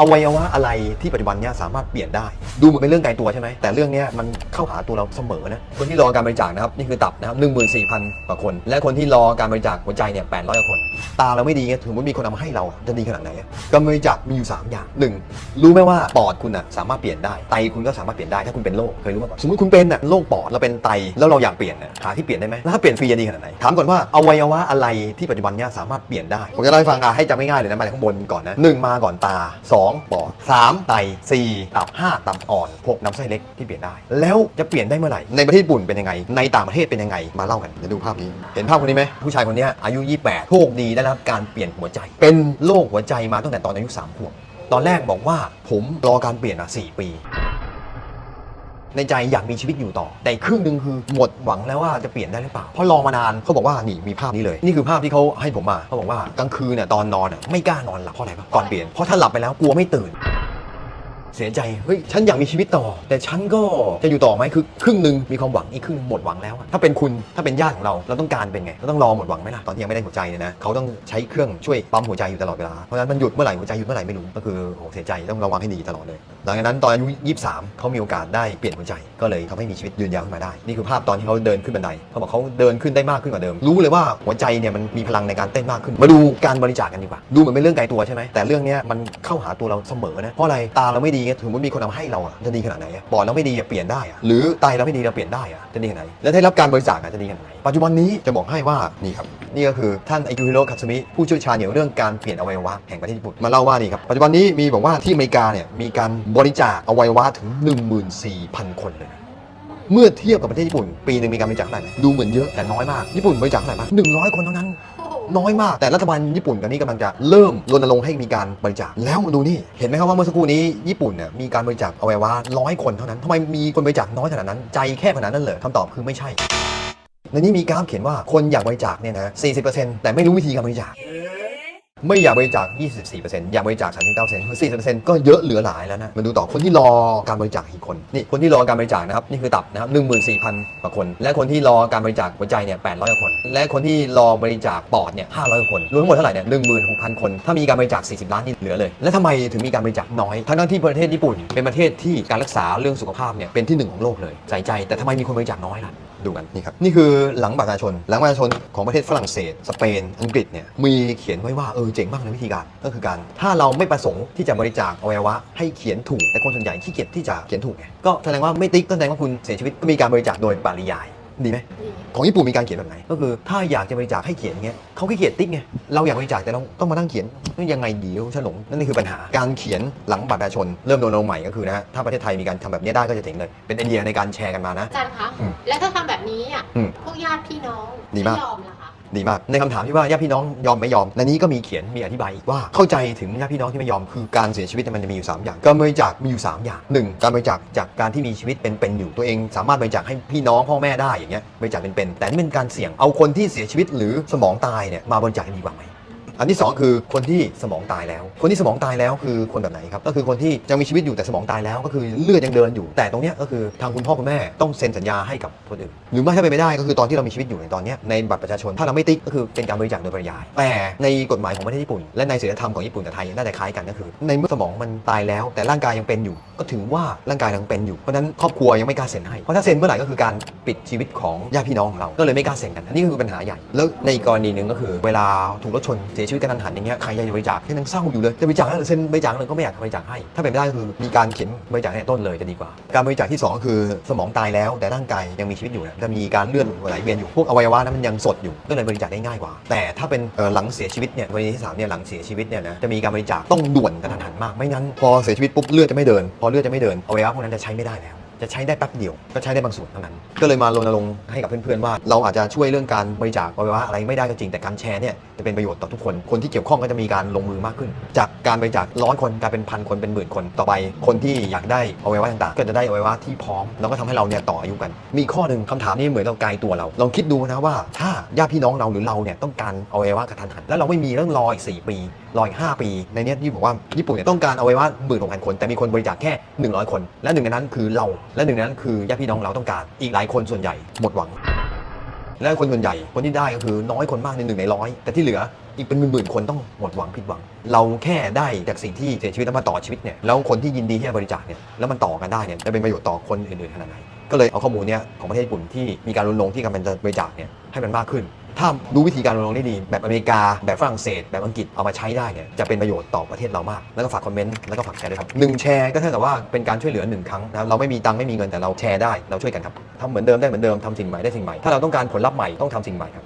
อวัยวะอะไรที่ปัจจุบันเนี้ยสามารถเปลี่ยนได้ ดูเหมือนเป็นเรื่องไกลตัวใช่ไหมแต่เรื่องเนี้ยมันเข้าหาตัวเราเสมอนะคนที่รอการบริจาคนะครับนี่คือตับนะครับหนึ่งหมื่นสี่พันกว่าคน และคนที่รอการบริจาคหัวใจเนี่ยแปดร้อยกว่าคน ตาเราไม่ดีไงถึงว่ามีคนเอามาให้เราจะดีขนาดไหนการบริจาคมีอยู่สามอย่างหนึ่งรู้ไหมว่าปอดคุณอะสามารถเปลี่ยนได้ไตคุณก็สามารถเปลี่ยนได้ถ้าคุณเป็นโรคเคยรู้มาก่อนสมมติคุณเป็นอะโรคปอดเราเป็นไตแล้วเราอยากเปลี่ยนอะหาที่เปลี่ยนได้ไหมแล้วถ้าเปลี่ยนฟรีจะดีขนาดไหนถามก่อนว่าอวัยวะอะไรที่ปัจจุบันเนี้ยสามารถเปลี่ยนได้ผมจะเล่าให้ฟังอะให้จำง่ายๆเลยนะมาจากข้างบนก่อนนะหนึ่งมาก่อนตาสองปอดสามไตสี่ตับห้าตับอ่อนหกลำไส้เล็กที่เปลี่ยนได้ แล้วจะเปลี่ยนได้เมื่อไหร่ ในประเทศญี่ปุ่นเป็นยังไง ในต่างประเทศเป็นยังไง มาเล่ากันเดี๋ยวดูภาพนี้ เห็นภาพคนนี้ไหมผู้ชายคนนี้อายุ 28 โชคดีได้รับการเปลี่ยนหัวใจ เป็นโรคหัวใจมาตั้งแต่ตอนอายุ3ขวบ ตอนแรกบอกว่าผมรอการเปลี่ยนอะ4ปี ในใจอยากมีชีวิตอยู่ต่อ แต่ครึ่งหนึ่งคือหมดหวังแล้วว่าจะเปลี่ยนได้หรือเปล่าเพราะรอมานานเขาบอกว่านี่มีภาพนี้เลย นี่คือภาพที่เขาให้ผมมาเขาบอกว่ากลางคืนเนี่ยตอนนอนอะไม่กล้านอนหลับเพราะอะไรปะก่อนเปลี่ยนเพราะถ้าหลับไปแล้วกลัวไม่ตื่น เสียใจเฮ้ยฉันอยากมีชีวิตต่อ แต่ฉันก็จะอยู่ต่อไหมคือครึ่งหนึ่งมีความหวังอีกครึ่งหนึ่งหมดหวังแล้วอะถ้าเป็นคุณถ้าเป็นญาติของเราเราต้องการเป็นไงเราต้องรอหมดหวังไหมล่ะตอนที่ยังไม่ได้หัวใจเนี่ยนะเขาต้องใช้เครื่องช่วยปั๊มหัวใจอยู่ตลอดเวลาเพราะฉะนั้นมันหยุดเมื่อไหร่หัวใจหยุดเมื่อไหร่ไม่รู้ก็คือโอ้โหเสียใจต้องระวังให้ดีตลอดเลยหลังจากนั้นตอนอายุ 23 เขามีโอกาสได้เปลี่ยนหัวใจ ก็เลยทำให้มีชีวิตยืนยาวขึ้นมาได้ นี่คือภาพตอนที่เขาเดินขึ้นบันไดเขาบอกเขาเดินขึ้นได้มากขึ้นกว่าเดิม รู้เลยว่าหัวใจเนี่ยมันมีพลังในการเต้นมากขึ้น มาดูการบริจาคกันดีกว่า ดูเหมือนเป็นเรื่องไกลตัวใช่ไหมแต่เรื่องนี้มันเข้าหาตัวเราเสมอนะเพราะอะไรตาเราไม่ดีถึงว่ามีคนเอามาให้เราอะจะดีขนาดไหนอะปอดเราไม่ดีอะเปลี่ยนได้อะหรือไตเราไม่ดีเราเปลี่ยนได้อะจะดีขนาดไหนแล้วถ้าได้รับการบริจาคอะจะดีขนาดไหนปัจจุบันนี้จะบอกให้ว่านี่ครับนี่ก็คือท่านไอคิวฮิโร่คัตสึมิผู้เชี่ยวชาญเกี่ยวเรื่องการเปลี่ยนอวัยวะแห่งประเทศญี่ปุ่นมาเล่าว่านี่ครับปัจจุบันนี้มีบอกว่าที่อเมริกาเนี่ยมีการบริจาคอวัยวะถึง 14,000 คนเลยนะเมื่อเทียบกับประเทศญี่ปุ่น ปีหนึ่งมีการบริจาคเท่าไหร่ไหมดูเหมือนเยอะแต่น้อยมากญี่ปุ่นบริจาคเท่าไหร่มา100 คนเท่านั้น น้อยมาก แต่รัฐบาลญี่ปุ่นตอนนี้กำลังจะเริ่มรณรงค์ให้มีการบริจาคแล้วมาดูนี่เห็นไหมครับว่าเมื่อสักครู่นี้ญี่ปุ่นเนี่ยมีการบริจาคอวัยวะร้อยคนเท่านั้นทำไมมีคนบริจาคน้อยขนาดนั้นใจแค่ขนาดนั้นเลยคำตอบคือไม่ใช่ในนี้มีกราฟเขียนว่าคนอยากบริจาคเนี่ยนะ40%แต่ไม่รู้วิธีการบริจาค ไม่อยากบริจาค 24%อยากบริจาค 39%คือ40%ก็เยอะเหลือหลายแล้วนะ มาดูต่อคนที่รอการบริจาคกี่คน นี่คนที่รอการบริจาคนะครับ นี่คือตับนะครับ14,000กว่าคน และคนที่รอการบริจาคหัวใจเนี่ย800กว่าคน และคนที่รอบริจาคปอดเนี่ย500กว่าคน รวมทั้งหมดเท่าไหร่เนี่ย16,000 คน ถ้ามีการบริจาค 40 ล้านนี่เหลือเลย และทำไมถึงมีการบริจาคน้อย ทั้งที่ประเทศญี่ปุ่น เป็นประเทศที่การรักษาเรื่องสุขภาพเนี่ยเป็นที่หนึ่งของโลกเลย ใส่ใจ แต่ทำไมมีคนบริจาคน้อยล่ะ ดูกันนี่ครับนี่คือหลังบัตรประชาชน หลังบัตรประชาชนของประเทศฝรั่งเศส สเปน อังกฤษเนี่ยมีเขียนไว้ว่าเออเจ๋งมากในวิธีการก็คือการถ้าเราไม่ประสงค์ที่จะบริจาคอวัยวะให้เขียนถูกแต่คนส่วนใหญ่ขี้เกียจที่จะเขียนถูกไงก็แสดงว่าไม่ติ๊กก็แสดงว่าคุณเสียชีวิตก็มีการบริจาคโดยปริยาย ดีไหมของญี่ปุ่นมีการเขียนแบบไหน ก็คือถ้าอยากจะบริจาคให้เขียนเงี้ยเขาขี้เกียจติ๊กไงเราอยากบริจาคแต่เราต้องมานั่งเขียนยังไงดีฉลงนั่นคือปัญหาการเขียนหลังบัตรประชาชนเริ่มโดนลงใหม่ก็คือนะฮะถ้าประเทศไทยมีการทำแบบนี้ได้ก็จะเจ๋งเลยเป็นไอเดียในการแชร์กันมานะ อาจารย์คะ อืมแล้วถ้าทำแบบนี้อะ อืม พวกญาติพี่น้องดีมากไยอมล่ะคะ ดีมาก ในคำถามที่ว่าญาติพี่น้องยอมไม่ยอมในนี้ก็มีเขียนมีอธิบายอีกว่าเข้าใจถึงญาติพี่น้องที่ไม่ยอมคือการเสียชีวิตเนยมันจะมีอยู่ 3 อย่างการบริจาคมีอยู่ 3 อย่างหนึ่งการบริจาคจากการที่มีชีวิตเป็นๆอยู่ตัวเอง สามารถบริจาคให้พี่น้องพ่อแม่ได้อย่างเงี้ยบริจาคเป็นๆแต่นี่เป็นการเสี่ยงเอาคนที่เสียชีวิตหรือสมองตายเนี่ยมาบริจาคดีกว่าไหม อันที่ 2 คือคนที่สมองตายแล้ว คนที่สมองตายแล้วคือคนแบบไหนครับก็คือคนที่ยังมีชีวิตอยู่แต่สมองตายแล้วก็คือเลือดยังเดินอยู่ แต่ตรงเนี้ยก็คือทางคุณพ่อคุณแม่ต้องเซ็นสัญญาให้กับคนอื่นหรือไม่ถ้าเป็นไม่ได้ก็คือตอนที่เรามีชีวิตอยู่ในตอนเนี้ยในบัตรประชาชนถ้าเราไม่ติ๊กก็คือเป็นการบริจาคโดยปริยายแต่ในกฎหมายของประเทศญี่ปุ่น และในศีลธรรมของญี่ปุ่นกับไทยน่าจะคล้ายกันก็คือ ในเมื่อสมองมันตายแล้ว แต่ร่างกายยังเป็นอยู่ ก็ถือว่าร่างกายยังเป็นอยู่เพราะนั้นครอบครัวยังไม่กล้าเซ็นให้เพราะถ้าเซ็นเมื่อไหร่ก็คือการปิดชีวิตของญาติพี่น้องของเราก็เลยไม่กล้าเซ็นกันอันนี้คือปัญหาใหญ่แล้วในกรณีหนึ่งก็คือ เวลาถูกรถชนเสียชีวิตกระทันหันอย่างเงี้ยใครอยากจะบริจาคยังนั่งเศร้าอยู่เลยจะบริจาคแล้วเซ็นบริจาคเลยก็ไม่อยากบริจาคให้ ถ้าเป็นไม่ได้คือมีการเขียนบริจาคในต้นเลยจะดีกว่า การบริจาคที่สองก็คือสมองตายแล้วแต่ร่างกายยังมีชีวิตอยู่นะจะมีการเลื่อนไหลเวียนอยู่พวกอวัยวะนั้นมันยังสดอยู่ก็เลยบริจาคได้ง่ายกว่า แต่ถ้าเป็นหลังเสียชีวิตเนี่ยกรณีที่สามเนี่ยหลังเสียชีวิตเนี่ยนะจะมีการบริจาคต้องด่วนกระทันหันมากไม่งั้นพอเสียชีวิตปุ๊บเลือดจะไม่เดิน พอเลือดจะไม่เดินอวัยวะพวกนั้นจะใช้ไม่ได้แล้ว จะใช้ได้แป๊บเดียว ก็ใช้ได้บางส่วนเท่านั้น ก็เลยมารณรงค์ให้กับเพื่อนๆว่า เราอาจจะช่วยเรื่องการบริจาคอวัยวะอะไรไม่ได้ก็จริงแต่การแชร์เนี่ยจะเป็นประโยชน์ต่อทุกคน คนที่เกี่ยวข้องก็จะมีการลงมือมากขึ้น จากการบริจาคร้อยคนกลายเป็นพันคนเป็นหมื่นคนต่อไป คนที่อยากได้อวัยวะต่างๆ ก็จะได้อวัยวะที่พร้อมแล้วก็ทำให้เราเนี่ยต่ออายุกัน มีข้อหนึ่งคำถามนี้เหมือนเราไกลตัวเราลองคิดดูนะว่า ถ้าญาติพี่น้องเราหรือเราเนี่ยต้องการอวัยวะกระทันหันแล้วเราไม่มีเรื่องรออีกสี่ปีรออีก5ปี ในนี้ที่บอกว่าญี่ปุ่นเนี่ยต้องการเอาไว้ว่าหมื่นหกพันคน แต่มีคนบริจาคแค่ 100 คน และหนึ่งในนั้นคือเราและหนึ่งในนั้นคือญาติพี่น้องเราต้องการ อีกหลายคนส่วนใหญ่หมดหวัง และคนส่วนใหญ่คนที่ได้ก็คือน้อยคนมากในหนึ่งในร้อยแต่ที่เหลืออีกเป็นหมื่นๆคนต้องหมดหวังผิดหวัง เราแค่ได้จากสิ่งที่เสียชีวิตแล้วมาต่อชีวิตเนี่ยแล้วคนที่ยินดีที่จะบริจาคเนี่ยแล้วมันต่อกันได้เนี่ยจะเป็นประโยชน์ต่อคนอื่นๆขนาดไหนก็เลยเอาข้อมูลเนี่ยของประเทศญี่ปุ่นที่มีการรณรงค์ที่กำลังจะบริจาคเนี่ยให้มันมากขึ้น ถ้ารู้วิธีการรณรงค์ได้ดี แบบอเมริกา แบบฝรั่งเศส แบบอังกฤษเอามาใช้ได้เนี่ยจะเป็นประโยชน์ต่อประเทศเรามาก แล้วก็ฝากคอมเมนต์แล้วก็ฝากแชร์ด้วยครับหนึ่งแชร์ก็เท่ากับว่าเป็นการช่วยเหลือหนึ่งครั้งนะเราไม่มีตังค์ไม่มีเงินแต่เราแชร์ได้เราช่วยกันครับทำเหมือนเดิมได้เหมือนเดิมทำสิ่งใหม่ได้สิ่งใหม่ถ้าเราต้องการผลลัพธ์ใหม่ต้องทำสิ่งใหม่ครับ